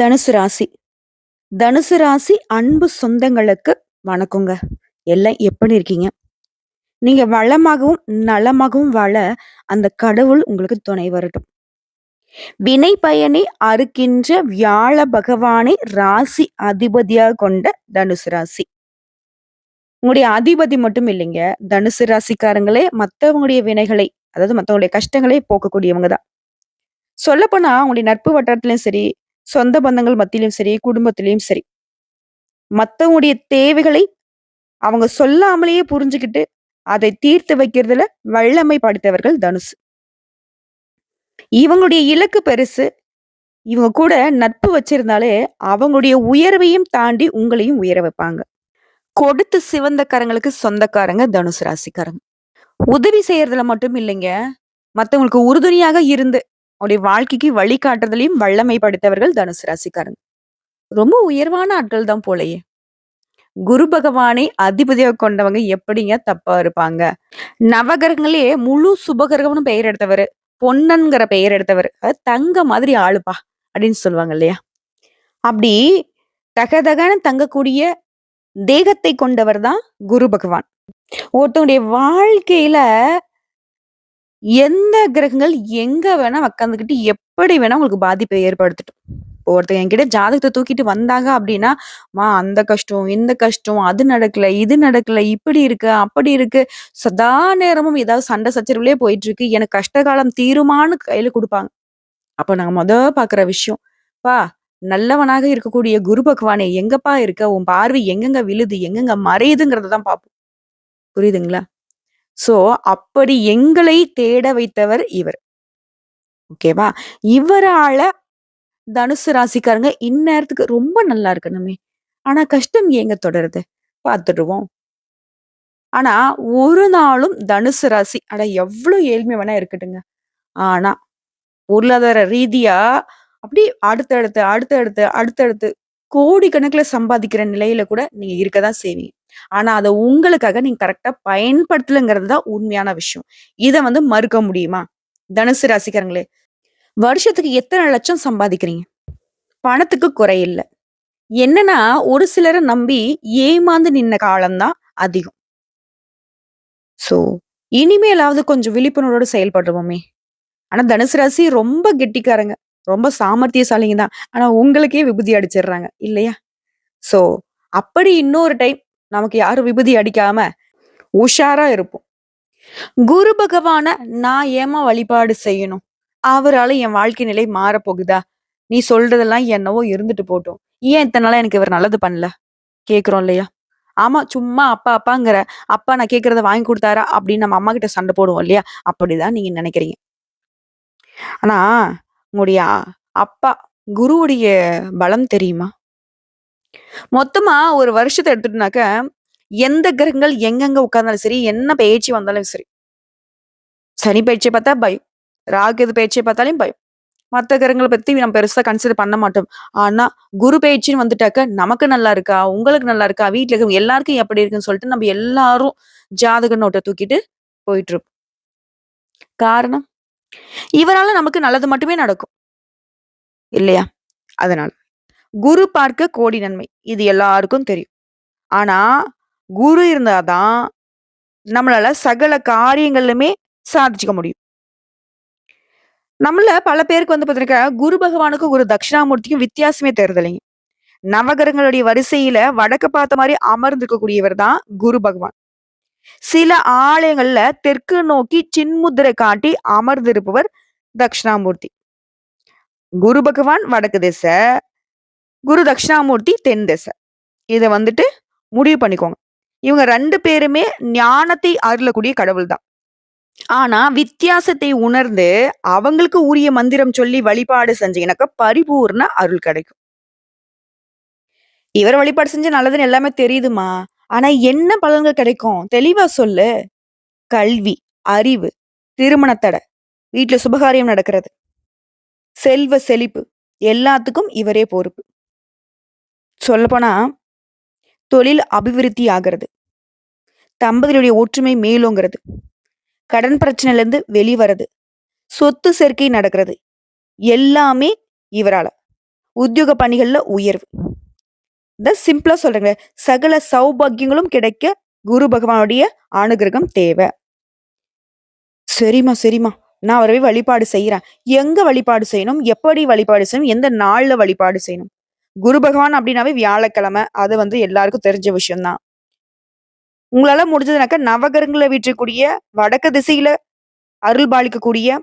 தனுசு ராசி. தனுசு ராசி அன்பு சொந்தங்களுக்கு வணக்கங்க. எல்லாம் எப்படி இருக்கீங்க? நீங்க வளமாகவும், நலமாகவும் வாழ அந்த கடவுள் உங்களுக்கு துணை வரட்டும். வினை பயனை அறுக்கின்ற வியாழ பகவானை ராசி அதிபதியாக கொண்ட தனுசு ராசி. உங்களுடைய அதிபதி மட்டும் இல்லைங்க. தனுசு ராசிக்காரங்களே மற்றவங்களுடைய வினைகளை, அதாவது மற்றவங்களுடைய கஷ்டங்களை போக்கக்கூடியவங்க தான். சொல்லப்போனா உங்களுடைய நட்பு வட்டாரத்திலையும் சரி, சொந்த பந்தங்கள் மத்தியிலும் சரி, குடும்பத்திலையும் சரி. மற்றவங்களுடைய தேவைகளை அவங்க சொல்லாமலேயே புரிஞ்சுக்கிட்டு அதை தீர்த்து வைக்கிறதுல வல்லமை படைத்தவர்கள் தனுசு. இவங்களுடைய இலக்கு பெருசு. இவங்க கூட நட்பு வச்சிருந்தாலே, அவங்களுடைய உயர்வையும் தாண்டி உங்களையும் உயர வைப்பாங்க. கொடுத்து சிவந்த கரங்களுக்கு சொந்தக்காரங்க தனுசு ராசிக்காரங்க. உதவி செய்யறதுல மட்டும் இல்லைங்க. மற்றவங்களுக்கு உறுதுணையாக இருந்து, அவங்களுடைய வாழ்க்கைக்கு வழிகாட்டுதலையும் வல்லமை படைத்தவர்கள் தனுசு ராசிக்காரங்க. ரொம்ப உயர்வான ஆட்கள் தான் போலயே! குரு பகவானை அதிபதியாக கொண்டவங்க எப்படிங்க தப்பா இருப்பாங்க? நவகிரகங்களே முழு சுபகிரகம்னு பெயர் எடுத்தவர் பொன்னன்கிற பெயர் எடுத்தவர் அது தங்க மாதிரி ஆளுப்பா! அப்படின்னு சொல்லுவாங்க இல்லையா? அப்படி தகதகன தங்கக்கூடிய தேகத்தை கொண்டவர் தான் குரு பகவான். ஒருத்தவங்களுடைய வாழ்க்கையில எந்த கிரகங்கள் எங்க வேணா உட்காந்துக்கிட்டு எப்படி வேணா உங்களுக்கு பாதிப்பை ஏற்படுத்தட்டும். ஒருத்தர் என்கிட்ட ஜாதகத்தை தூக்கிட்டு வந்தாங்க அப்படின்னா, மா அந்த கஷ்டம், இந்த கஷ்டம், அது நடக்கல, இது நடக்கல, இப்படி இருக்கு, அப்படி இருக்கு." சதா நேரமும் ஏதாவது சண்டை சச்சரவுலேயே போயிட்டு இருக்கு. எனக்கு கஷ்டகாலம் தீருமான்னு கையில கொடுப்பாங்க அப்ப நாங்க முத பாக்குற விஷயம், பா நல்லவனாக இருக்கக்கூடிய குரு பகவானே எங்கப்பா இருக்க? உன் பார்வை எங்கெங்க விழுது? எங்கெங்க மறையுதுங்கிறத தான் பார்ப்போம்." புரியுதுங்களா? சோ, அப்படி எங்களை தேட வைத்தவர் இவர். ஓகேவா? இவரால தனுசு ராசிக்காரங்க இந்நேரத்துக்கு ரொம்ப நல்லா இருக்கணுமே! ஆனா கஷ்டம் ஏங்க தொடருது? பார்த்துடுவோம். ஆனா, ஒரு நாளும் தனுசு ராசி அட எவ்வளவு ஏழ்மை வேணா இருக்கட்டுங்க. ஆனா, பொருளாதார ரீதியா அப்படி அடுத்தடுத்து, அடுத்தடுத்து, அடுத்தடுத்து கோடிக்கணக்கில் சம்பாதிக்கிற நிலையில கூட நீங்க இருக்க தான் செய்வீங்க. ஆனா, அதை உங்களுக்காக நீங்க கரெக்டா பயன்படுத்தலங்கிறது தான் உண்மையான விஷயம். இதை வந்து மறுக்க முடியுமா? தனுசு ராசிக்காரங்களே! வருஷத்துக்கு எத்தனை லட்சம் சம்பாதிக்கிறீங்க? பணத்துக்கு குறை இல்ல. என்னன்னா, ஒரு சிலரை நம்பி ஏமாந்து நின்ன காலம்தான் அதிகம். சோ, இனிமேலாவது கொஞ்சம் விழிப்புணர்வோடு செயல்படுவோமே! ஆனா, தனுசு ராசி ரொம்ப கெட்டிக்காரங்க. ரொம்ப சாமர்த்தியசாலிங்க தான். ஆனா, உங்களுக்கே விபூதி அடிச்சிடுறாங்க. இல்லையா? சோ, அப்படி இன்னொரு டைம் நமக்கு யாரும் விபூதி அடிக்காம உஷாரா இருப்போம். குரு பகவான நான் ஏம்மா வழிபாடு செய்யணும்? அவரால என் வாழ்க்கை நிலை மாறப்போகுதா? நீ சொல்றதெல்லாம் என்னவோ இருந்துட்டு போட்டோம் ஏன் இத்தனை நாளா எனக்கு இவர் நல்லது பண்ணல? கேக்குறோம் இல்லையா? ஆமா, சும்மா அப்பா அப்பாங்கிற. அப்பா நான் கேக்குறத வாங்கி கொடுத்தாரா அப்படின்னு நம்ம அம்மா கிட்ட சண்டை போடுவோம் இல்லையா? அப்படிதான் நீங்க நினைக்கிறீங்க. ஆனா, உங்களுடைய அப்பா குருவுடைய பலம் தெரியுமா? மொத்தமா ஒரு வருஷத்தை எடுத்துட்டுனாக்க எந்த கிரகங்கள் எங்கெங்க உட்கார்ந்தாலும் சரி, என்ன பயிற்சி வந்தாலும் சரி. சனி பயிற்சியை பார்த்தா பயம். ராகு பயிற்சியை பார்த்தாலும் பயம். மற்ற கிரகங்களை பத்தி நம்ம பெருசா கன்சிடர் பண்ண மாட்டோம். ஆனா, குரு பயிற்சின்னு வந்துட்டாக்க, நமக்கு நல்லா இருக்கா? உங்களுக்கு நல்லா இருக்கா? வீட்டுல இருக்க எல்லாருக்கும் எப்படி இருக்குன்னு சொல்லிட்டு நம்ம எல்லாரும் ஜாதக நோட்டை தூக்கிட்டு போயிட்டு இருப்போம். காரணம்? இவரால நமக்கு நல்லது மட்டுமே நடக்கும். இல்லையா? அதனால. குரு பார்க்க கோடி நன்மை. இது எல்லாருக்கும் தெரியும். ஆனா, குரு இருந்தாதான் நம்மளால சகல காரியங்களிலுமே சாதிச்சுக்க முடியும். நம்மள பல பேருக்கு வந்து பார்த்தீங்கன்னா குரு பகவானுக்கும், குரு தட்சிணாமூர்த்திக்கும் வித்தியாசமே தெரியறதில்லைங்க. நவகிரகங்களுடைய வரிசையில வடக்கு பார்த்த மாதிரி அமர்ந்திருக்கக்கூடியவர் தான் குரு பகவான். சில ஆலயங்கள்ல தெற்கு நோக்கி சின்முத்திரை காட்டி அமர்ந்திருப்பவர் தட்சிணாமூர்த்தி. குரு பகவான் வடக்கு திசை, குரு தட்சிணாமூர்த்தி தென் திசை. இதை வந்துட்டு முடிவு பண்ணிக்கோங்க. இவங்க ரெண்டு பேருமே ஞானத்தை அருளக்கூடிய கடவுள் தான். ஆனா, வித்தியாசத்தை உணர்ந்து அவங்களுக்கு உரிய மந்திரம் சொல்லி வழிபாடு செஞ்சீங்கன்னாக்கா, பரிபூர்ண அருள் கிடைக்கும். இவர் வழிபாடு செஞ்சு நல்லதுன்னு எல்லாமே தெரியுதும்மா. ஆனா, என்ன பலன்கள் கிடைக்கும்? தெளிவா சொல்லு. கல்வி, அறிவு, திருமணத்தடை வீட்டுல சுபகாரியம் நடக்கிறது, செல்வ செழிப்பு எல்லாத்துக்கும் இவரே பொறுப்பு. சொல்லப்போனால் தொழில் அபிவிருத்தி ஆகிறது. தம்பதியுடைய ஒற்றுமை மேலோங்கிறது. கடன் பிரச்சனையிலேருந்து வெளிவரது. சொத்து சேர்க்கை நடக்கிறது. எல்லாமே இவரால் உத்தியோக பணிகளில் உயர்வு. த சிம்பிளாக சொல்கிறேங்க சகல சௌபாகியங்களும் கிடைக்க குரு பகவானுடைய அனுகிரகம் தேவை சரிம்மா, சரிம்மா. நான் அவரை வழிபாடு செய்கிறேன் எங்கே வழிபாடு செய்யணும்? எப்படி வழிபாடு செய்யணும்? எந்த நாளில் வழிபாடு செய்யணும்? குரு பகவான் அப்படின்னாவே வியாழக்கிழமை. அது வந்து எல்லாருக்கும் தெரிஞ்ச விஷயம்தான் உங்களால முடிஞ்சதுனாக்கா நவகரங்களை வீற்றக்கூடிய வடக்கு திசையில அருள் பாலிக்கக்கூடிய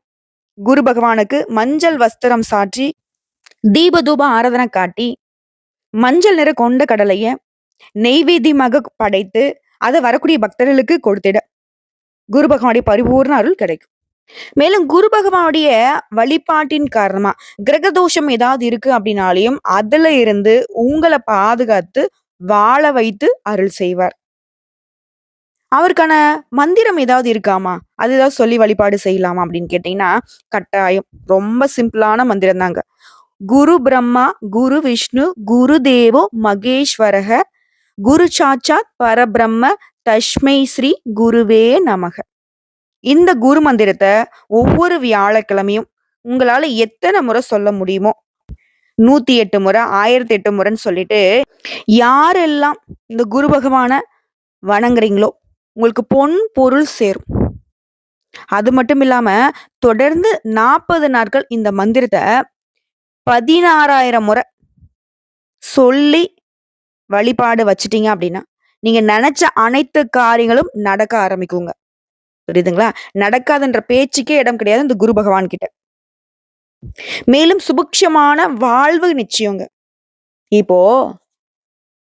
குரு பகவானுக்கு மஞ்சள் வஸ்திரம் சாற்றி, தீப தூப ஆராதனை காட்டி, மஞ்சள் நிற கொண்ட கடலைய நெய்வேத்தியமாக படைத்து, அதை வரக்கூடிய பக்தர்களுக்கு கொடுத்திட. குரு பகவானுடைய பரிபூர்ண அருள் கிடைக்கும். மேலும் குரு பகவானுடைய வழிபாட்டின் காரணமா, கிரக தோஷம் ஏதாவது இருக்கு அப்படின்னாலையும் அதுல இருந்து உங்களை பாதுகாத்து வாழ வைத்து அருள் செய்வார். அவருக்கான மந்திரம் ஏதாவது இருக்காமா? அது ஏதாவது சொல்லி வழிபாடு செய்யலாமா? அப்படின்னு கேட்டீங்கன்னா, கட்டாயம். ரொம்ப சிம்பிளான மந்திரம் தாங்க. குரு பிரம்மா, குரு விஷ்ணு, குரு தேவோ மகேஸ்வரக குரு சாட்சாத் பரபிரம்ம தஷ்மை ஸ்ரீ குருவே நமக. இந்த குரு மந்திரத்தை ஒவ்வொரு வியாழக்கிழமையும் உங்களால எத்தனை முறை சொல்ல முடியுமோ, 108 முறை, 1008 முறைன்னு சொல்லிட்டு, யாரெல்லாம் இந்த குரு பகவான வணங்குறீங்களோ, உங்களுக்கு பொன், பொருள் சேரும். அது மட்டும் இல்லாம, தொடர்ந்து 40 நாட்கள் இந்த மந்திரத்தை பதினாறாயிரம் முறை சொல்லி வழிபாடு வச்சுட்டீங்க அப்படின்னா நீங்க நினைச்ச அனைத்து காரியங்களும் நடக்க ஆரம்பிக்குங்க. புரியுதுங்களா? நடக்காதுன்ற பேச்சுக்கே இடம் கிடையாது இந்த குரு பகவான் கிட்ட. மேலும் சுபிக்ஷமான வாழ்வு நிச்சயங்க. இப்போ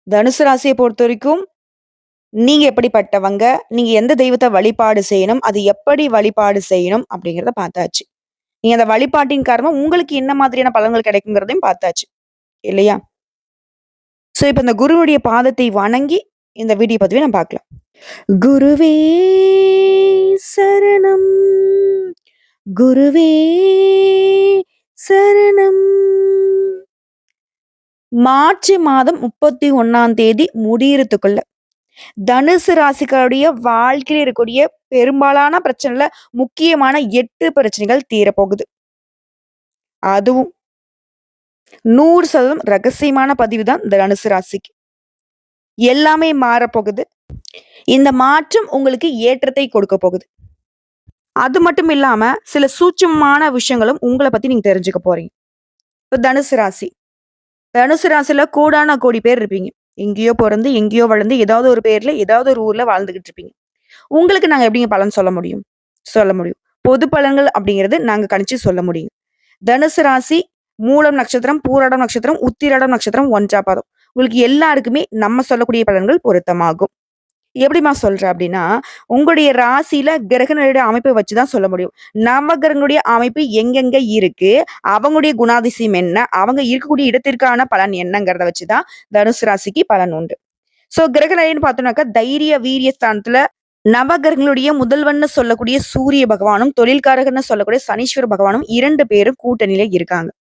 தனுசு பொறுத்த வரைக்கும் நீங்க எப்படிப்பட்டவங்க? நீங்க எந்த தெய்வத்தை வழிபாடு செய்யணும்? அது எப்படி வழிபாடு செய்யணும்? அப்படிங்கிறத பார்த்தாச்சு. நீங்க அந்த வழிபாட்டின் காரணம் உங்களுக்கு என்ன மாதிரியான பலன்கள் கிடைக்குங்கிறதையும் பார்த்தாச்சு. இல்லையா? ஸோ, இப்ப இந்த குருவுடைய பாதத்தை வணங்கி இந்த வீடியோ பதிவை நம்ம பார்க்கலாம். குருவே சரணம் குருவே சரணம். மார்ச் மாதம் 31ஆம் தேதி முடியறதுக்குள்ள, தனுசு ராசிக்காருடைய வாழ்க்கையில இருக்கக்கூடிய பெரும்பாலான பிரச்சனைல முக்கியமான எட்டு பிரச்சனைகள் தீரப்போகுது. அதுவும் 100% ரகசியமான பதிவு தான் இந்த தனுசு ராசிக்கு. எல்லாமே மாறப்போகுது. இந்த மாற்றம் உங்களுக்கு ஏற்றத்தை கொடுக்க போகுது. அது மட்டும் இல்லாம, சில சூட்சமான விஷயங்களும் உங்களை பத்தி நீங்க தெரிஞ்சுக்க போறீங்க. இப்போ தனுசு ராசி. தனுசு ராசியில கோடான கோடி பேர் இருப்பீங்க. எங்கேயோ பிறந்து எங்கேயோ வளர்ந்து, ஏதாவது ஒரு பேர்ல, ஏதாவது ஒரு ஊர்ல வாழ்ந்துகிட்டு இருப்பீங்க. உங்களுக்கு நாங்க எப்படிங்க பலன் சொல்ல முடியும்? சொல்ல முடியும். பொது பலன்கள் அப்படிங்கிறது நாங்க கணிச்சு சொல்ல முடியும். தனுசு ராசி, மூலம் நட்சத்திரம், பூராடம் நட்சத்திரம், உத்திராடம் நட்சத்திரம், ஒன்றா பாதம். உங்களுக்கு எல்லாருக்குமே நம்ம சொல்லக்கூடிய பலன்கள் பொருத்தமாகும். எப்படிம்மா சொல்றேன் அப்படின்னா உங்களுடைய ராசியில கிரகங்களுடைய அமைப்பை வச்சுதான் சொல்ல முடியும். நவகிரகங்களுடைய அமைப்பு எங்கெங்க இருக்கு? அவங்களுடைய குணாதிசயம் என்ன? அவங்க இருக்கக்கூடிய இடத்திற்கான பலன் என்னங்கிறத வச்சுதான் தனுசு ராசிக்கு பலன் உண்டு. சோ கிரகநிலைன்னு பார்த்தோம்னாக்கா, தைரிய, வீரிய ஸ்தானத்துல நவகிரகங்களுடைய முதல்வன்னு சொல்லக்கூடிய சூரிய பகவானும், தொழில்காரகன்னு சொல்லக்கூடிய சனீஸ்வர பகவானும் இரண்டு பேரும் கூட்டணியில இருக்காங்க.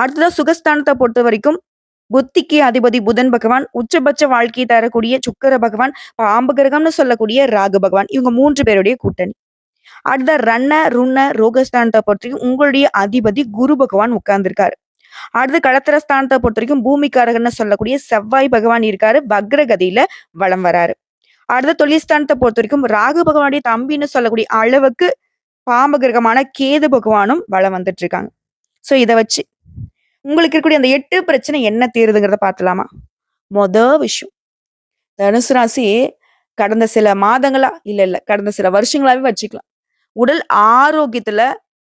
அடுத்ததா பொறுத்த வரைக்கும் புத்திக்கு அதிபதி புதன் பகவான், உச்சபட்ச வாழ்க்கையை தரக்கூடிய சுக்கர பகவான், பாம்பு கிரகம்னு சொல்லக்கூடிய ராகு பகவான். இவங்க மூன்று பேருடைய கூட்டணி. அடுத்த ரண, ருண, ரோகஸ்தானத்த பொறுத்தவரைக்கும் உங்களுடைய அதிபதி குரு பகவான் உட்கார்ந்துருக்காரு அடுத்து களத்திர பொறுத்த பொறுத்தவரைக்கும் பூமிக்காரகன்னு சொல்லக்கூடிய செவ்வாய் பகவான் இருக்காரு. வக்ரகதியில வலம் வராரு. அடுத்த தொழில் பொறுத்த பொறுத்தவரைக்கும் ராகு பகவானுடைய தம்பின்னு சொல்லக்கூடிய அளவுக்கு பாம்பு கிரகமான கேது பகவானும் வலம் வந்துட்டு இருக்காங்க. ஸோ இத வச்சு உங்களுக்கு இருக்கக்கூடிய அந்த எட்டு பிரச்சனை என்ன தீருதுங்கிறத பார்த்துலாமா? மொத விஷயம். தனுசு ராசி கடந்த சில மாதங்களா இல்ல, இல்ல. கடந்த சில வருஷங்களாவே வச்சுக்கலாம். உடல் ஆரோக்கியத்துல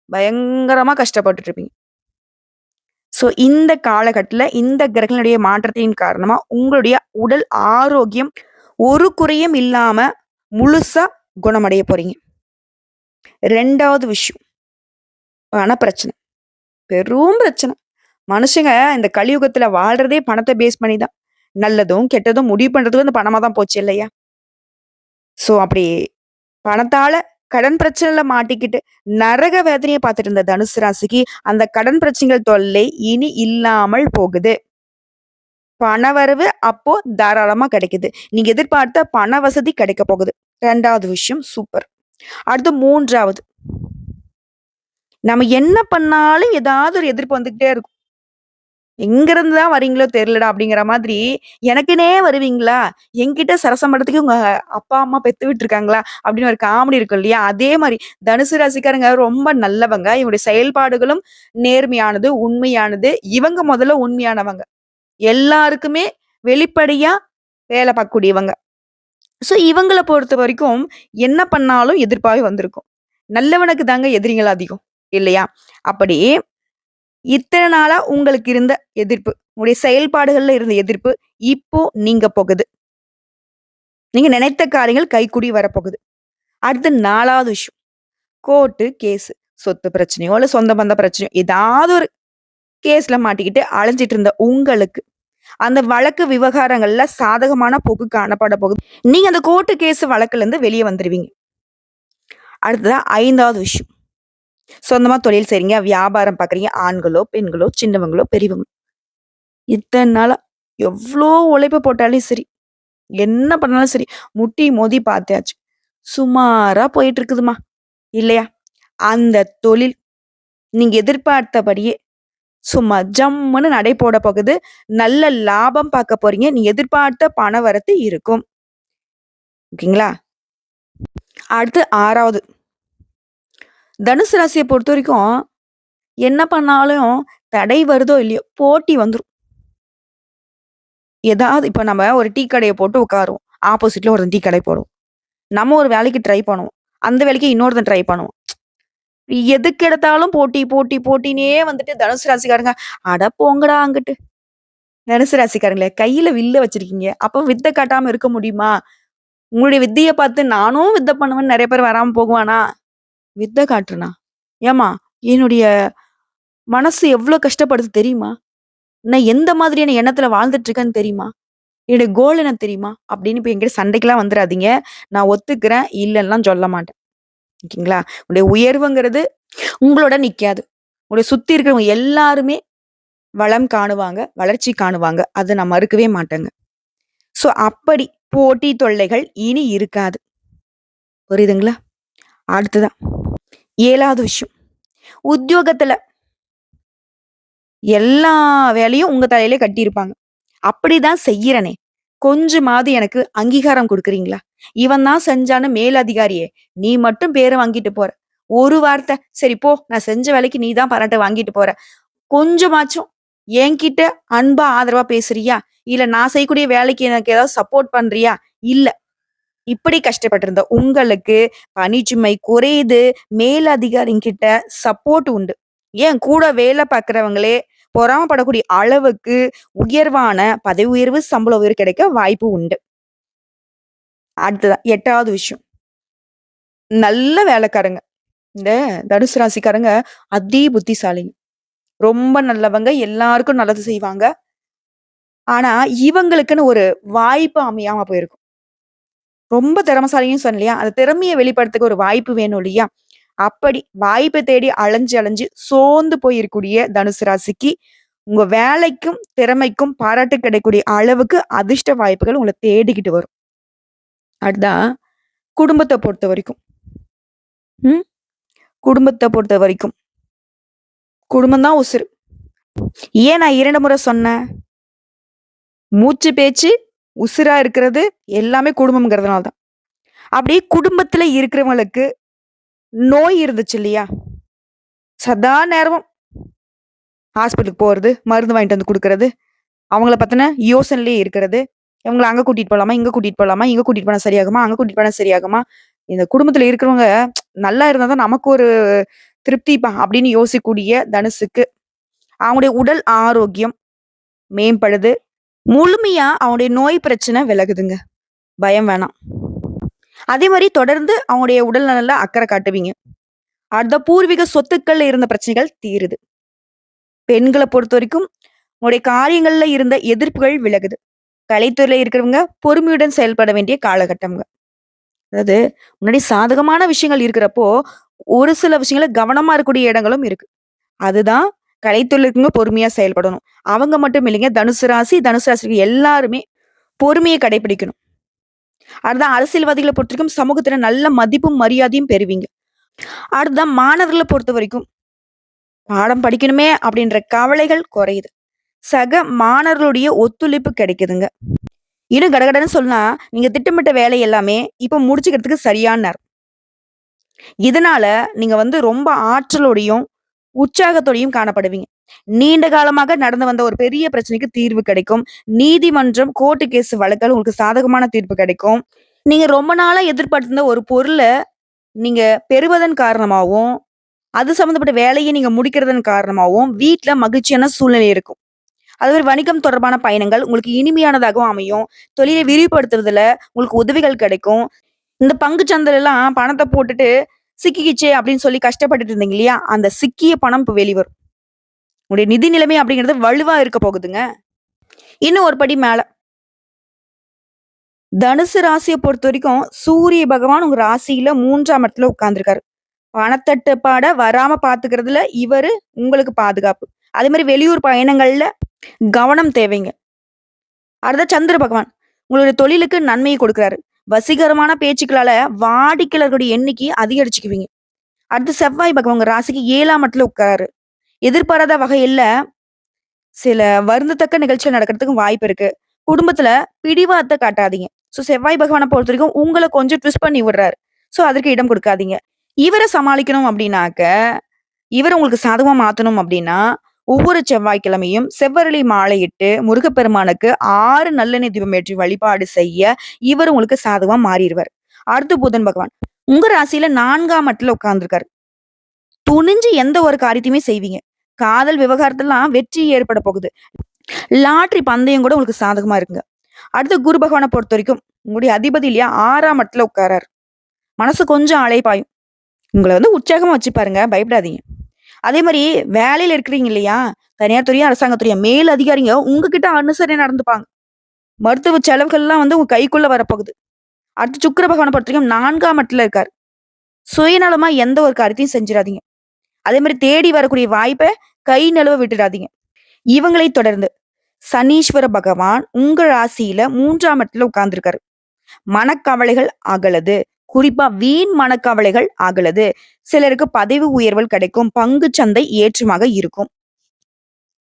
பயங்கரமா கஷ்டப்பட்டுட்டு இருப்பீங்க. ஸோ இந்த காலகட்டத்தில் இந்த கிரகங்களுடைய மாற்றத்தின் காரணமா உங்களுடைய உடல் ஆரோக்கியம் ஒரு குறையும் இல்லாம முழுசா குணமடைய போறீங்க. ரெண்டாவது விஷயம். பண பிரச்சனை. பெரும் பிரச்சனை. மனுஷங்க இந்த கலியுகத்துல வாழ்றதே பணத்தை பேஸ் பண்ணி தான். நல்லதும், கெட்டதும் முடிவு பண்றதுக்கு இந்த பணமா தான் போச்சு இல்லையா? ஸோ அப்படி பணத்தால கடன் பிரச்சனைல மாட்டிக்கிட்டு நரக வேதனைய பார்த்துட்டு இருந்த தனுசு ராசிக்கு அந்த கடன் பிரச்சனைகள் தொல்லை இனி இல்லாமல் போகுது. பணவரவு அப்போ தாராளமா கிடைக்குது. நீங்க எதிர்பார்த்த பண வசதி கிடைக்க போகுது. ரெண்டாவது விஷயம் சூப்பர். அடுத்து மூன்றாவது நம்ம என்ன பண்ணாலும் ஏதாவது ஒரு எதிர்ப்பு வந்துகிட்டே இருக்கும். எங்கேருந்து தான் வரீங்களோ தெரியலடா அப்படிங்கிற மாதிரி, எனக்குன்னே வருவீங்களா? என்கிட்ட சரசம் பண்றதுக்கு உங்க அப்பா, அம்மா பெத்து விட்டுருக்காங்களா? அப்படின்னு ஒரு காமெடி இருக்கும் இல்லையா? அதே மாதிரி தனுசு ராசிக்காரங்க ரொம்ப நல்லவங்க. இவங்களுடைய செயல்பாடுகளும் நேர்மையானது, உண்மையானது. இவங்க முதல்ல உண்மையானவங்க. எல்லாருக்குமே வெளிப்படையா வேலை பார்க்கக்கூடியவங்க. ஸோ இவங்களை பொறுத்த வரைக்கும் என்ன பண்ணாலும் எதிர்ப்பாகவே வந்திருக்கும். நல்லவனுக்கு தாங்க எதிரிகள் அதிகம். இல்லையா? அப்படி இத்தனை நாளா உங்களுக்கு இருந்த எதிர்ப்பு, உங்களுடைய செயல்பாடுகள்ல இருந்த எதிர்ப்பு, இப்போ நீங்க போகுது. நீங்க நினைத்த காரியங்கள் கைக்குடி வரப்போகுது. அடுத்து நாலாவது விஷயம். Court, case. சொத்து பிரச்சனையோ, இல்லை சொந்த பந்த பிரச்சனையோ, ஏதாவது ஒரு கேஸ்ல மாட்டிக்கிட்டு அலைஞ்சிட்டு இருந்த உங்களுக்கு, அந்த வழக்கு விவகாரங்கள்ல சாதகமான போக்கு காணப்பட போகுது. நீங்க அந்த கோர்ட்டு, கேஸ் வழக்குலருந்து வெளியே வந்துருவீங்க. அடுத்ததான் ஐந்தாவது விஷயம். சொந்தமா தொழில் செய்றீங்க, வியாபாரம் பார்க்குறீங்க. ஆண்களோ, பெண்களோ, சின்னவங்களோ, பெரியவங்களோ. இத்தனை நாளா எவ்வளோ உழைப்பு போட்டாலும் சரி, என்ன பண்ணாலும் சரி, முட்டி மோதி பார்த்தாச்சு. சுமாரா போயிட்டு இருக்குதுமா இல்லையா? அந்த தொழில் நீங்க எதிர்பார்த்தபடியே சும்மா ஜம்முன்னு நடை போட போகுது. நல்ல லாபம் பார்க்க போறீங்க. நீ எதிர்பார்த்த பண வரத்து இருக்கும். ஓகேங்களா? அடுத்து ஆறாவது தனுசு பொறுத்த வரைக்கும் என்ன பண்ணாலும் தடை வருதோ இல்லையோ, போட்டி வந்துடும் ஏதாவது இப்போ நம்ம ஒரு டீ கடையை போட்டு உட்காருவோம். ஆப்போசிட்ல ஒருத்தன் டீ கடை போடுவோம். நம்ம ஒரு வேலைக்கு ட்ரை பண்ணுவோம். அந்த வேலைக்கு இன்னொருத்தன் ட்ரை பண்ணுவோம் எதுக்கு எடுத்தாலும் போட்டி, போட்டி, போட்டினே வந்துட்டு தனுசு ராசிக்காரங்க, அட போங்கடா அங்கிட்டு. தனுசு ராசிக்காரங்களே, கையில வில்ல வச்சிருக்கீங்க. அப்ப வித்த காட்டாம இருக்க முடியுமா? உங்களுடைய வித்தையை பார்த்து நானும் வித்த பண்ணுவேன்னு நிறைய பேர் வராம போகுவானா? வித்த காட்டுனா ஏம்மா, என்னுடைய மனசு எவ்வளோ கஷ்டப்படுது தெரியுமா? நான் எந்த மாதிரியான எண்ணத்துல வாழ்ந்துட்டு இருக்கேன்னு தெரியுமா? என்னுடைய கோல் என்ன தெரியுமா? அப்படின்னு இப்போ என்கிட்ட சண்டைக்கெல்லாம் வந்துடாதீங்க நான் ஒத்துக்கிறேன். இல்லன்னுலாம் சொல்ல மாட்டேன். ஓகேங்களா? உங்களுடைய உயர்வுங்கிறது உங்களோட நிற்காது உங்களுடைய சுற்றி இருக்கிறவங்க எல்லாருமே வளம் காணுவாங்க, வளர்ச்சி காணுவாங்க. அதை நான் மறுக்கவே மாட்டேங்க. ஸோ அப்படி போட்டி தொல்லைகள் இனி இருக்காது. புரியுதுங்களா? அடுத்ததா ஏழாவது விஷயம். உத்தியோகத்துல எல்லா வேலையும் உங்க தலையிலே கட்டியிருப்பாங்க. அப்படிதான் செய்யறனே, கொஞ்சமாவது எனக்கு அங்கீகாரம் கொடுக்குறீங்களா இவன் தான் செஞ்சான்னு மேலதிகாரியே, நீ மட்டும் பேரை வாங்கிட்டு போற. ஒரு வார்த்தை, சரி போ, நான் செஞ்ச வேலைக்கு நீ தான் பாராட்ட வாங்கிட்டு போற. கொஞ்சமாச்சும் என்கிட்ட அன்பா, ஆதரவா பேசுறியா? இல்ல நான் செய்யக்கூடிய வேலைக்கு எனக்கு ஏதாவது சப்போர்ட் பண்றியா? இல்ல. இப்படி கஷ்டப்பட்டிருந்த உங்களுக்கு பணிச்சுமை குறையுது. மேலதிகாரிங்கிட்ட சப்போர்ட் உண்டு. ஏன் கூட வேலை பார்க்குறவங்களே பொறாமப்படக்கூடிய அளவுக்கு உயர்வான பதவி உயர்வு, சம்பள உயர்வு கிடைக்க வாய்ப்பு உண்டு. அடுத்ததான் எட்டாவது விஷயம். நல்ல வேலைக்காரங்க. இந்த தனுசு ராசிக்காரங்க அதி புத்திசாலிங்க. ரொம்ப நல்லவங்க. எல்லாருக்கும் நல்லது செய்வாங்க. ஆனா, இவங்களுக்குன்னு ஒரு வாய்ப்பு அமையாம போயிருக்கும். ரொம்ப திறமசாலியும் சொன்னேன் இல்லையா? அந்த திறமையை வெளிப்படுத்துக்க ஒரு வாய்ப்பு வேணும் இல்லையா? அப்படி வாய்ப்பை தேடி அலைஞ்சு, அலைஞ்சு சோர்ந்து போயிருக்கூடிய தனுசு ராசிக்கு, உங்க வேலைக்கும், திறமைக்கும் பாராட்டு கிடைக்கக்கூடிய அளவுக்கு அதிர்ஷ்ட வாய்ப்புகள் உங்களை தேடிக்கிட்டு வரும். அதுதான் குடும்பத்தை பொறுத்த வரைக்கும் ம். குடும்பத்தை பொறுத்த வரைக்கும் குடும்பம் தான் உசுறு ஏன் நான் இரண்டு முறை சொன்னேன்? மூச்சு பேச்சு, உசுரா இருக்கிறது எல்லாமே குடும்பம்ங்கிறதுனால தான். அப்படி குடும்பத்துல இருக்கிறவங்களுக்கு நோய் இருந்துச்சு இல்லையா? சதா நேரமும் ஹாஸ்பிட்டலுக்கு போகிறது மருந்து வாங்கிட்டு வந்து கொடுக்கறது அவங்கள பற்றின யோசனையிலே இருக்கிறது. இவங்களை அங்கே கூட்டிகிட்டு போகலாமா இங்கே கூட்டிகிட்டு போகலாமா இங்கே கூட்டிகிட்டு போனால் சரியாகுமா? அங்கே கூட்டிகிட்டு போனால் சரியாகுமா? இந்த குடும்பத்தில் இருக்கிறவங்க நல்லா இருந்தால் தான் நமக்கு ஒரு திருப்திப்பா அப்படின்னு யோசிக்கக்கூடிய தனுசுக்கு, அவங்களுடைய உடல் ஆரோக்கியம் மேம்படுது. முழுமையா அவனுடைய நோய் பிரச்சனை விலகுதுங்க. பயம் வேணாம். அதே மாதிரி தொடர்ந்து அவங்களுடைய உடல் நலன்ல அக்கறை காட்டுவீங்க. அடுத்த பூர்வீக சொத்துக்கள்ல இருந்த பிரச்சனைகள் தீருது. பெண்களை பொறுத்த வரைக்கும் உங்களுடைய காரியங்கள்ல இருந்த எதிர்ப்புகள் விலகுது. கலைத்துறையில இருக்கிறவங்க பொறுமையுடன் செயல்பட வேண்டிய காலகட்டம்ங்க. அதாவது முன்னாடி சாதகமான விஷயங்கள் இருக்கிறப்போ, ஒரு சில விஷயங்கள கவனமா இருக்கக்கூடிய இடங்களும் இருக்கு. அதுதான் கலைத்துறையில பொறுமையா செயல்படணும். அவங்க மட்டும் இல்லைங்க. தனுசு ராசி, தனுசு ராசிக்கு எல்லாருமே பொறுமையை கடைபிடிக்கணும். அரசியல்வாதிகளை அரசியல்வாதிகள பொறுத்தவரைக்கும் சமூகத்துல நல்ல மதிப்பும், மரியாதையும் பெறுவீங்க. அடுத்ததான் பொறுத்த வரைக்கும் பாடம் படிக்கணுமே அப்படின்ற கவலைகள் குறையுது. சக மாணவர்களுடைய ஒத்துழைப்பு கிடைக்குதுங்க. இன்னும் கடகடன்னு சொன்னா, நீங்க திட்டமிட்ட வேலை எல்லாமே இப்ப முடிச்சுக்கிறதுக்கு சரியான நேரம். இதனால நீங்க வந்து ரொம்ப ஆற்றலோடையும், உற்சாகத்தோடையும் காணப்படுவீங்க. நீண்ட காலமாக நடந்து வந்த ஒரு பெரிய பிரச்சனைக்கு தீர்வு கிடைக்கும். நீதிமன்றம், கோர்ட்டு கேஸ் வழக்கில் உங்களுக்கு சாதகமான தீர்ப்பு கிடைக்கும். நீங்க ரொம்ப நாளா எதிர்பார்த்திருந்த ஒரு பொருளை நீங்க பெறுவதன் காரணமாகவும் அது சம்மந்தப்பட்ட வேலையை நீங்க முடிக்கிறதன் காரணமாகவும் வீட்டில் மகிழ்ச்சியான சூழ்நிலை இருக்கும். அதுவே வணிகம் தொடர்பான பயணங்கள் உங்களுக்கு இனிமையானதாகவும் அமையும். தொழிலை விரிவுபடுத்துறதுல உங்களுக்கு உதவிகள் கிடைக்கும். இந்த பங்கு சந்தையிலலாம் பணத்தை போட்டுட்டு சிக்கிக்கிச்சே அப்படின்னு சொல்லி கஷ்டப்பட்டுட்டு இருந்தீங்க இல்லையா? அந்த சிக்கிய பணம் இப்போ வெளிவரும். உங்களுடைய நிதி நிலைமை அப்படிங்கிறது வலுவா இருக்க போகுதுங்க. இன்னும் ஒரு படி மேல. தனுசு ராசியை பொறுத்த வரைக்கும் சூரிய பகவான் உங்க ராசியில மூன்றாம் இடத்துல உட்கார்ந்துருக்காரு பணத்தட்டுப்பாட வராம பாத்துக்கிறதுல இவரு உங்களுக்கு பாதுகாப்பு. அதே மாதிரி வெளியூர் பயணங்கள்ல கவனம் தேவைங்க. அடுத்த சந்திர பகவான். உங்களுடைய தொழிலுக்கு நன்மையை கொடுக்குறாரு. வசீகரமான பேச்சுக்களால வாடிக்கையாளர்களுடைய எண்ணிக்கை அதிகரிச்சுக்குவீங்க. அடுத்து செவ்வாய் பகவான் உங்க ராசிக்கு ஏழாம் இடத்துல உட்காரு எதிர்பாராத வகையில சில வருந்தத்தக்க நிகழ்ச்சிகள் நடக்கிறதுக்கு வாய்ப்பு இருக்கு. குடும்பத்துல பிடிவாதத்த காட்டாதீங்க. ஸோ செவ்வாய் பகவானை பொறுத்த வரைக்கும் உங்களை கொஞ்சம் ட்விஸ்ட் பண்ணி விடுறாரு. ஸோ அதற்கு இடம் கொடுக்காதீங்க. இவரை சமாளிக்கணும் அப்படின்னாக்க, இவரை உங்களுக்கு சாதகமாக மாற்றணும் அப்படின்னா, ஒவ்வொரு செவ்வாய்க்கிழமையும் செவ்வரளி மாலையிட்டு முருகப்பெருமானுக்கு ஆறு நல்லெண்ணெய் தீபம் ஏற்றி வழிபாடு செய்ய, இவர் உங்களுக்கு சாதகமா மாறிடுவார் அடுத்து புதன் பகவான். உங்க ராசியில நான்காம் இடத்துல உட்கார்ந்துருக்காரு துணிஞ்சு எந்த ஒரு காரியத்தையுமே செய்வீங்க. காதல் விவகாரத்தெல்லாம் வெற்றி ஏற்பட போகுது. லாட்ரி பந்தயம் கூட உங்களுக்கு சாதகமா இருக்குங்க. அடுத்து குரு பொறுத்த வரைக்கும் உங்களுடைய அதிபதி இல்லையா ஆறாம் இடத்துல உட்காராரு. மனசு கொஞ்சம் அலைப்பாயும் உங்கள வந்து உற்சாகமா வச்சுப்பாருங்க. பயப்படாதீங்க. அதே மாதிரி வேலையில இருக்கிறீங்க இல்லையா? தனியார் துறையா, அரசாங்கத்துறையும் மேல் அதிகாரிங்க உங்ககிட்ட அனுசரணை நடந்துப்பாங்க. மருத்துவ செலவுகள்லாம் வந்து உங்க கைக்குள்ள வரப்போகுது. அடுத்து சுக்கிர பகவான பொறுத்தவரைக்கும் நான்காம் இடத்துல இருக்காரு. சுயநலமா எந்த ஒரு காரியத்தையும் செஞ்சிடாதீங்க அதே மாதிரி தேடி வரக்கூடிய வாய்ப்பை கை நழுவ விட்டுடாதீங்க. இவங்களை தொடர்ந்து சனீஸ்வர பகவான் உங்க ராசியில மூன்றாம் இடத்துல உட்கார்ந்துருக்காரு மனக்கவலைகள் அகலது குறிப்பா வீண் மனக்கவலைகள் ஆகலது சிலருக்கு பதவி உயர்வுகள் கிடைக்கும். பங்குச் சந்தை ஏற்றமாக இருக்கும்.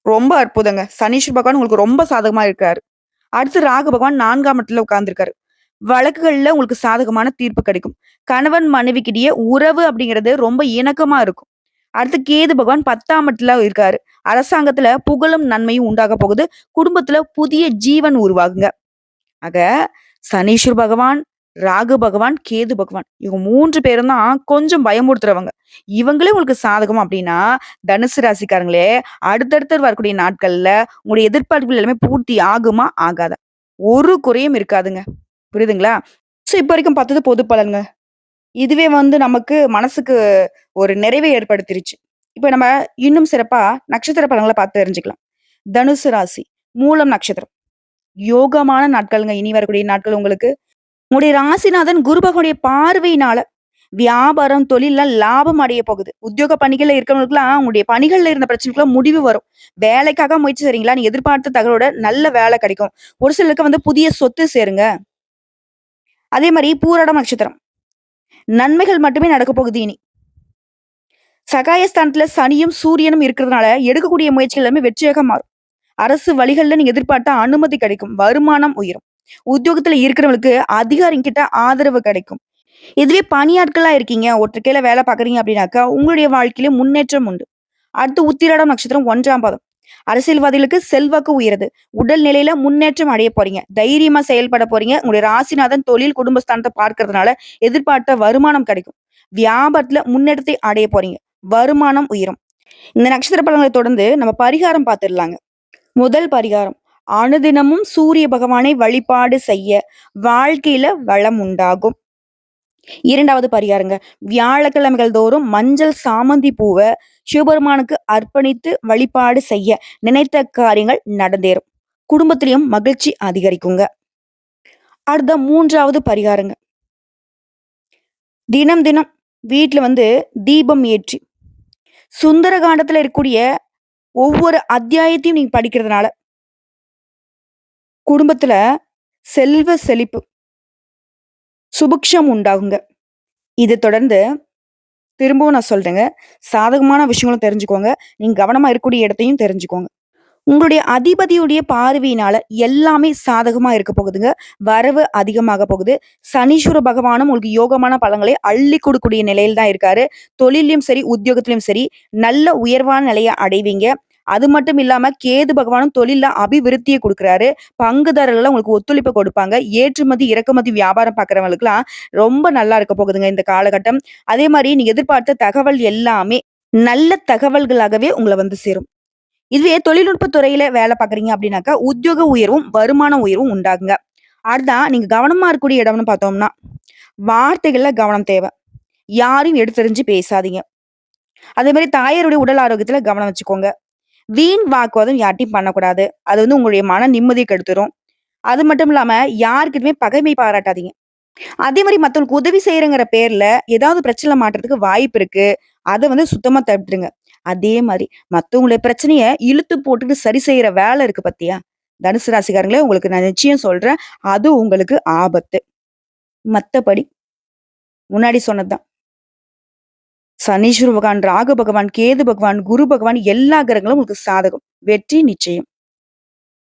ரொம்ப அற்புதங்க. சனீஸ்வர் பகவான் உங்களுக்கு ரொம்ப சாதகமா இருக்காரு. அடுத்து ராகு பகவான் நான்காம் இடத்துல உட்கார்ந்துருக்காரு வழக்குகள்ல உங்களுக்கு சாதகமான தீர்ப்பு கிடைக்கும். கணவன் மனைவிக்கிடையே உறவு அப்படிங்கிறது ரொம்ப இணக்கமா இருக்கும். அடுத்து கேது பகவான் 10ஆம் இடத்துல இருக்காரு. அரசாங்கத்துல புகழும் நன்மையும் உண்டாக போகுது. குடும்பத்துல புதிய ஜீவன் உருவாகுங்க. ஆக சனீஸ்வர் பகவான், ராகு பகவான், கேது பகவான் இவங்க மூன்று பேரும் தான் கொஞ்சம் பயமுறுத்துறவங்க. இவங்களே உங்களுக்கு சாதகம் அப்படின்னா, தனுசு ராசிக்காரங்களே அடுத்தடுத்து வரக்கூடிய நாட்கள்ல உங்களுடைய எதிர்பார்ப்புகள் எல்லாமே பூர்த்தி ஆகுமா? ஆகாதா? ஒரு குறையும் இருக்காதுங்க. புரியுதுங்களா? ஸோ இப்போ வரைக்கும் பார்த்தது பொது பலன்ங்க. இதுவே வந்து நமக்கு மனசுக்கு ஒரு நிறைவை ஏற்படுத்திருச்சு. இப்போ நம்ம இன்னும் சிறப்பா நட்சத்திர பலன்களை பார்த்து தெரிஞ்சுக்கலாம். தனுசு ராசி, மூலம் நட்சத்திரம். யோகமான நாட்களுங்க இனி வரக்கூடிய நாட்கள் உங்களுக்கு. உங்களுடைய ராசிநாதன் குருபகனுடைய பார்வையினால வியாபாரம், தொழில்ல லாபம் அடைய போகுது. உத்தியோக பணிகள்ல இருக்கிறவங்களுக்குலாம் உங்களுடைய பணிகள்ல இருந்த பிரச்சனைக்குலாம் முடிவு வரும். வேலைக்காக முயற்சி செய்றீங்களா? நீ எதிர்பார்த்த தகவலோட நல்ல வேலை கிடைக்கும். ஒரு சிலருக்கு வந்து புதிய சொத்து சேருங்க. அதே மாதிரி பூராடம் நட்சத்திரம். நன்மைகள் மட்டுமே நடக்க போகுது இனி. சகாயஸ்தானத்துல சனியும், சூரியனும் இருக்கிறதுனால எடுக்கக்கூடிய முயற்சிகள் எல்லாமே வெற்றியாக மாறும். அரசு வழிகளில் நீங்க எதிர்பார்த்த அனுமதி கிடைக்கும். வருமானம் உயரும். உத்தியோகத்துல இருக்கிறவங்களுக்கு அதிகாரம் கிட்ட ஆதரவு கிடைக்கும். இதுவே பணியாட்களா இருக்கீங்க, ஒற்றைக்கையில வேலை பாக்குறீங்க அப்படின்னாக்கா, உங்களுடைய வாழ்க்கையில முன்னேற்றம் உண்டு. அடுத்து உத்திராடம் நட்சத்திரம் ஒன்றாம் பாதம். அரசியல்வாதிகளுக்கு செல்வாக்கு உயருது. உடல் நிலையில முன்னேற்றம் அடைய போறீங்க. தைரியமா செயல்பட போறீங்க. உங்களுடைய ராசிநாதன் தொழில், குடும்பஸ்தானத்தை பார்க்கறதுனால எதிர்பார்த்த வருமானம் கிடைக்கும். வியாபாரத்துல முன்னேற்றத்தை அடைய போறீங்க. வருமானம் உயரும். இந்த நட்சத்திர பலன்களை தொடர்ந்து நம்ம பரிகாரம் பார்த்துடலாங்க. முதல் பரிகாரம் அனுதினமும் சூரிய பகவானை வழிபாடு செய்ய வாழ்க்கையில வளம் உண்டாகும். இரண்டாவது பரிகாரங்க. வியாழக்கிழமைகள் தோறும் மஞ்சள் சாமந்தி பூவை சிவபெருமானுக்கு அர்ப்பணித்து வழிபாடு செய்ய நினைத்த காரியங்கள் நடந்தேறும். குடும்பத்திலையும் மகிழ்ச்சி அதிகரிக்குங்க. அடுத்த மூன்றாவது பரிகாரங்க. தினம் தினம் வீட்டில் வந்து தீபம் ஏற்றி, சுந்தர காண்டத்தில் இருக்கக்கூடிய ஒவ்வொரு அத்தியாயத்தையும் நீங்கள் படிக்கிறதுனால குடும்பத்துல செல்வ செழிப்பு சுபிக்ஷம் உண்டாகுங்க. இதை தொடர்ந்து திரும்பவும் நான் சொல்றேங்க. சாதகமான விஷயங்களும் தெரிஞ்சுக்கோங்க. நீங்க கவனமா இருக்கக்கூடிய இடத்தையும் தெரிஞ்சுக்கோங்க. உங்களுடைய அதிபதியுடைய பார்வையினால எல்லாமே சாதகமா இருக்க போகுதுங்க. வரவு அதிகமாக போகுது. சனீஸ்வர பகவானும் உங்களுக்கு யோகமான பலங்களை அள்ளி கொடுக்கக்கூடிய நிலையில தான் இருக்காரு. தொழிலையும் சரி, உத்தியோகத்திலும் சரி, நல்ல உயர்வான நிலையை அடைவீங்க. அது மட்டும் இல்லாம கேது பகவானும் தொழில அபிவிருத்தியை கொடுக்குறாரு பங்குதாரர்கள்லாம் உங்களுக்கு ஒத்துழைப்பு கொடுப்பாங்க. ஏற்றுமதி, இறக்குமதி வியாபாரம் பார்க்குறவங்களுக்குலாம் ரொம்ப நல்லா இருக்க போகுதுங்க இந்த காலகட்டம். அதே மாதிரி நீங்க எதிர்பார்த்த தகவல் எல்லாமே நல்ல தகவல்களாகவே உங்களை வந்து சேரும். இதுவே தொழில்நுட்ப துறையில வேலை பார்க்குறீங்க அப்படின்னாக்கா, உத்தியோக உயர்வும், வருமான உயர்வும் உண்டாகுங்க. அதுதான் நீங்க கவனமா இருக்கக்கூடிய இடம்னு பார்த்தோம்னா, வார்த்தைகள்ல கவனம் தேவை யாரையும் எடுத்தறிஞ்சு பேசாதீங்க. அதே மாதிரி தாயாருடைய உடல் ஆரோக்கியத்துல கவனம் வச்சுக்கோங்க. வீண் வாக்குவாதம் யார்ட்டையும் பண்ணக்கூடாது. அது வந்து உங்களுடைய மன நிம்மதியை கெடுத்துரும். அது மட்டும் இல்லாம யாருக்கிட்டுமே பகைமை பாராட்டாதீங்க. அதே மாதிரி மற்றவங்களுக்கு உதவி செய்யறங்கிற பேர்ல ஏதாவது பிரச்சனை மாட்டுறதுக்கு வாய்ப்பு இருக்கு. அதை வந்து சுத்தமா தவிட்டுருங்க அதே மாதிரி மற்றவங்களுடைய பிரச்சனைய இழுத்து போட்டுட்டு சரி செய்யற வேலை இருக்கு பத்தியா தனுசு ராசிக்காரங்களே உங்களுக்கு நான் நிச்சயம் சொல்றேன். அது உங்களுக்கு ஆபத்து. மற்றபடி முன்னாடி சொன்னது தான். சனீஸ்வர பகவான், ராகு பகவான், கேது பகவான், குரு பகவான் எல்லா கிரகங்களும் உங்களுக்கு சாதகம். வெற்றி நிச்சயம்.